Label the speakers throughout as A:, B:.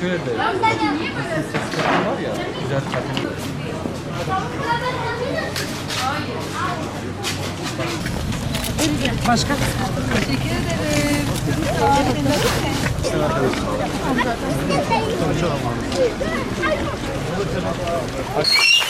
A: şöyle de var ya güzel katı.
B: Başka?
C: diyorum.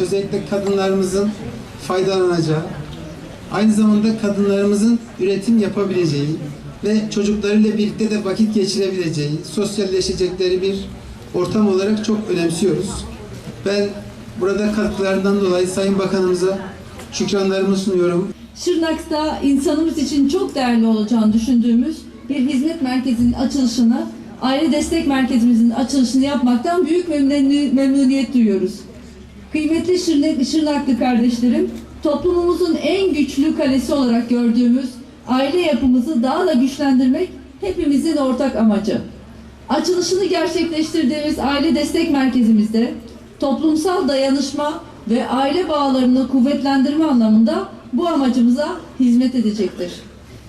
C: Özellikle kadınlarımızın faydalanacağı, aynı zamanda kadınlarımızın üretim yapabileceği ve çocuklarıyla birlikte de vakit geçirebileceği, sosyalleşecekleri bir ortam olarak çok önemsiyoruz. Ben burada katkılarından dolayı Sayın Bakanımıza şükranlarımı sunuyorum.
D: Şırnak'ta insanımız için çok değerli olacağını düşündüğümüz bir hizmet merkezinin açılışını, aile destek merkezimizin açılışını yapmaktan büyük memnuni- memnuniyet duyuyoruz. Kıymetli Şırnak, Şırnaklı kardeşlerim, toplumumuzun en güçlü kalesi olarak gördüğümüz aile yapımızı daha da güçlendirmek hepimizin ortak amacı. Açılışını gerçekleştirdiğimiz aile destek merkezimizde toplumsal dayanışma ve aile bağlarını kuvvetlendirme anlamında bu amacımıza hizmet edecektir.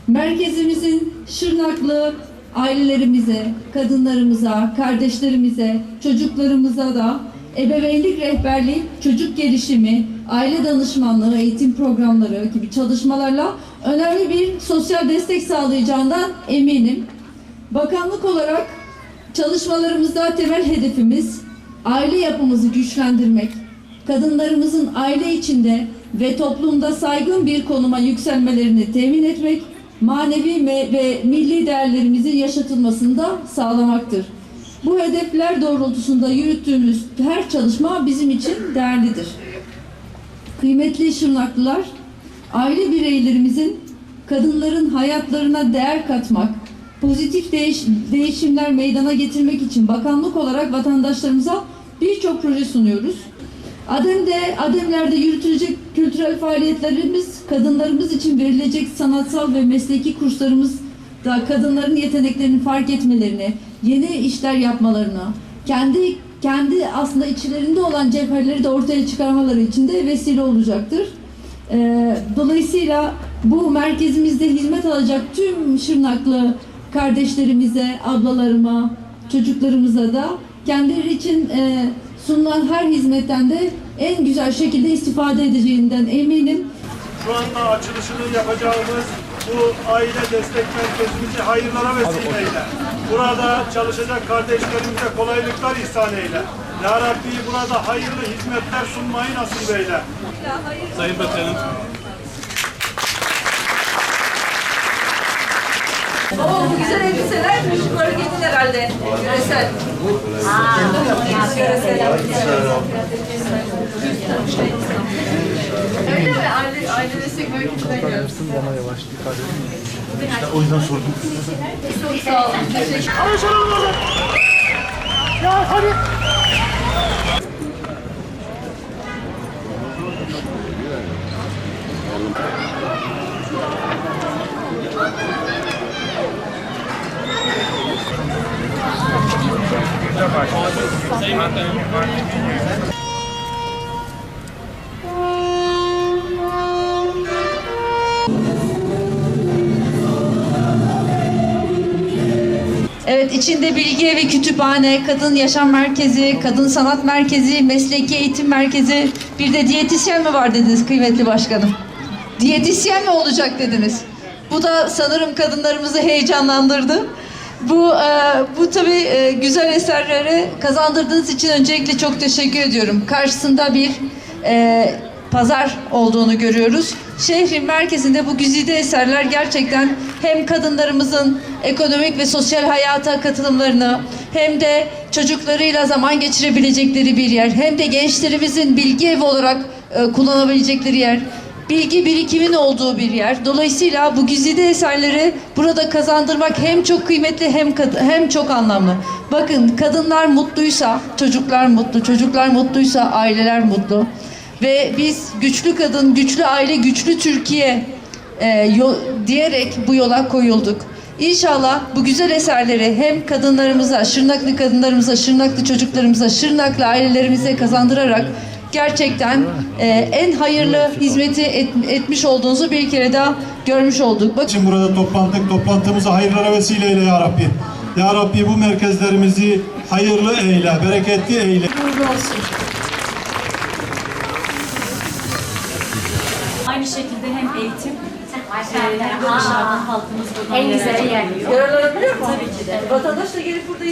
D: Merkezimizin Şırnaklı ailelerimize, kadınlarımıza, kardeşlerimize, çocuklarımıza da ebeveynlik rehberliği, çocuk gelişimi, aile danışmanlığı, eğitim programları gibi çalışmalarla önemli bir sosyal destek sağlayacağından eminim. Bakanlık olarak çalışmalarımızda temel hedefimiz aile yapımızı güçlendirmek, kadınlarımızın aile içinde ve toplumda saygın bir konuma yükselmelerini temin etmek, manevi ve milli değerlerimizin yaşatılmasını da sağlamaktır. Bu hedefler doğrultusunda yürüttüğümüz her çalışma bizim için değerlidir. Kıymetli Şırnaklılar, aile bireylerimizin kadınların hayatlarına değer katmak, pozitif değiş- değişimler meydana getirmek için bakanlık olarak vatandaşlarımıza birçok proje sunuyoruz. Adem'de, Ademler'de yürütülecek kültürel faaliyetlerimiz, kadınlarımız için verilecek sanatsal ve mesleki kurslarımız da kadınların yeteneklerini fark etmelerini, yeni işler yapmalarını, kendi kendi aslında içlerinde olan cevherleri de ortaya çıkarmaları için de vesile olacaktır. Ee, dolayısıyla bu merkezimizde hizmet alacak tüm Şırnaklı kardeşlerimize, ablalarıma, çocuklarımıza da kendileri için e, sunulan her hizmetten de en güzel şekilde istifade edeceğinden eminim.
E: Şu anda açılışını yapacağımız bu aile destek merkezimizi hayırlara vesile eyle. Burada çalışacak kardeşlerimize kolaylıklar ihsan eyle. Ya Rabbi burada hayırlı hizmetler sunmayı nasip eyle.
A: Sayın Bakanım.
D: Oo bu güzel elbiseler çocukları gidin herhalde. Yöresel. Öyle mi? Aile, aile destek merkezinden geliyoruz.
A: Bana yavaş dikkat edin. İşte o yüzden sordum.
D: Çok sağ olun. Teşekkür Evet, içinde bilgi evi, kütüphane, kadın yaşam merkezi, kadın sanat merkezi, mesleki eğitim merkezi, bir de diyetisyen mi var dediniz kıymetli başkanım? Diyetisyen mi olacak dediniz? Bu da sanırım kadınlarımızı heyecanlandırdı. Bu e, bu tabii e, güzel eserleri kazandırdığınız için öncelikle çok teşekkür ediyorum. Karşısında bir e, pazar olduğunu görüyoruz. Şehrin merkezinde bu güzide eserler gerçekten hem kadınlarımızın ekonomik ve sosyal hayata katılımlarını hem de çocuklarıyla zaman geçirebilecekleri bir yer hem de gençlerimizin bilgi evi olarak e, kullanabilecekleri yer bilgi birikimin olduğu bir yer. Dolayısıyla bu güzide eserleri burada kazandırmak hem çok kıymetli hem hem çok anlamlı. Bakın kadınlar mutluysa çocuklar mutlu, çocuklar mutluysa aileler mutlu. Ve biz güçlü kadın, güçlü aile, güçlü Türkiye e, yo- diyerek bu yola koyulduk. İnşallah bu güzel eserleri hem kadınlarımıza, Şırnaklı kadınlarımıza, Şırnaklı çocuklarımıza, Şırnaklı ailelerimize kazandırarak gerçekten e, en hayırlı hizmeti et- etmiş olduğunuzu bir kere daha görmüş olduk. Bakın
E: için burada toplandık. Toplantımızı hayırlara vesile eyle ya Rabbi. Ya Rabbi bu merkezlerimizi hayırlı eyle, bereketli eyle.
F: Aynı şekilde hem eğitim e, hem de dışarıdan halkımız buradan
G: En güzel
F: yararlanıyor.
G: yer.
D: yararlanabiliyor mu?
F: Tabii ki de.
D: Vatandaş da gelip burada